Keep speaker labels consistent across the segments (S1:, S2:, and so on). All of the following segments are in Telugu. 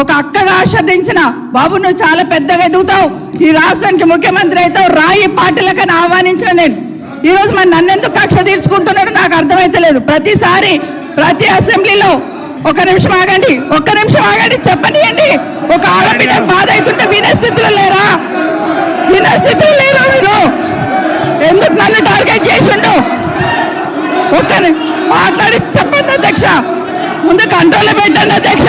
S1: ఒక అక్కగా ఆశీర్దించిన బాబు నువ్వు చాలా పెద్దగా ఎదుగుతావు. ఈ రాష్ట్రానికి ముఖ్యమంత్రి అవుతావు. రాయి పార్టీలకని ఆహ్వానించిన నేను. ఈ రోజు మరి నన్ను ఎందుకు కక్ష తీర్చుకుంటున్నాడు నాకు అర్థమైతలేదు. ప్రతిసారి ప్రతి అసెంబ్లీలో ఒక నిమిషం ఆగండి ఒక్క నిమిషం ఆగండి చెప్పనియండి. ఒక ఆడబిడ్డ బాధ అవుతుంటే వినే స్థితిలో లేరా? వినే స్థితిలో లేరా మీరు? ఎందుకు నన్ను టార్గెట్ చేసిండు ఒక్క మాట్లాడి చెప్పండి అధ్యక్ష. ముందు కంట్రోల్ పెట్టండి అధ్యక్ష.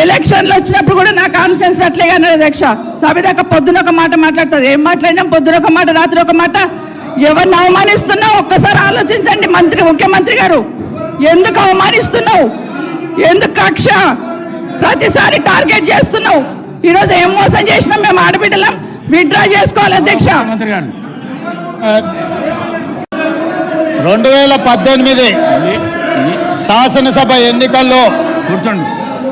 S1: ఎలక్షన్లు వచ్చినప్పుడు కూడా నా కాన్ఫిడెన్స్ అట్లే కానీ అధ్యక్ష సభ దాకా పొద్దున ఒక మాట మాట్లాడుతుంది. ఏం మాట్లాడినాం? పొద్దున ఒక మాట రాత్రి ఒక మాట. ఎవరిని అవమానిస్తున్నావు? ఒక్కసారి ఆలోచించండి మంత్రి ముఖ్యమంత్రి గారు. ఎందుకు అవమానిస్తున్నావు? ఎందుకు కక్ష? ప్రతిసారి టార్గెట్ చేస్తున్నావు. ఈరోజు ఏం మోసం చేసినాం మేము ఆడబిడ్డలం? విత్డ్రా చేసుకోవాలి అధ్యక్ష.
S2: రెండు వేల పద్దెనిమిది శాసనసభ ఎన్నికల్లో
S3: కూర్చోండి.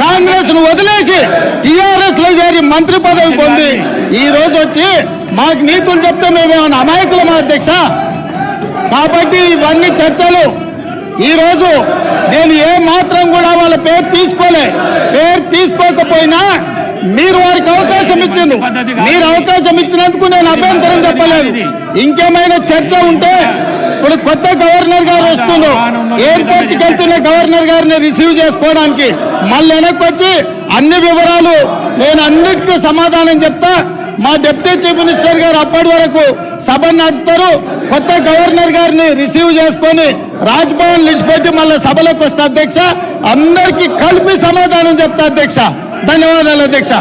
S2: కాంగ్రెస్ను వదిలేసి టిఆర్ఎస్లో చేరి మంత్రి పదవి పొంది ఈ రోజు వచ్చి మాకు నీతులు చెప్తే మేమేమన్నా అమాయకులం అధ్యక్ష? కాబట్టి ఇవన్నీ చర్చలు. ఈరోజు నేను ఏ మాత్రం కూడా వాళ్ళ పేరు తీసుకోలే. పేరు తీసుకోకపోయినా మీరు వారికి అవకాశం ఇచ్చింది మీరు అవకాశం ఇచ్చినందుకు నేను అభ్యంతరం చెప్పలేదు ఇంకేమైనా చర్చ ఉంటే ఇప్పుడు కొత్త గవర్నర్ గారు వస్తున్నారు. ఎయిర్పోర్ట్కి వెళ్తున్న గవర్నర్ గారిని రిసీవ్ చేసుకోవడానికి. మళ్ళీ వెనక్కి వచ్చి అన్ని వివరాలు నేను అన్నిటికీ సమాధానం చెప్తా. మా డిప్యూటీ చీఫ్ మినిస్టర్ గారు అప్పటి వరకు సభ నడుపుతారు. కొత్త గవర్నర్ గారిని రిసీవ్ చేసుకొని రాజ్భవన్ లిచిపోతే మళ్ళీ సభలోకి వస్తా అధ్యక్ష. అందరికీ కలిపి సమాధానం చెప్తా అధ్యక్ష. ధన్యవాదాలు అధ్యక్ష.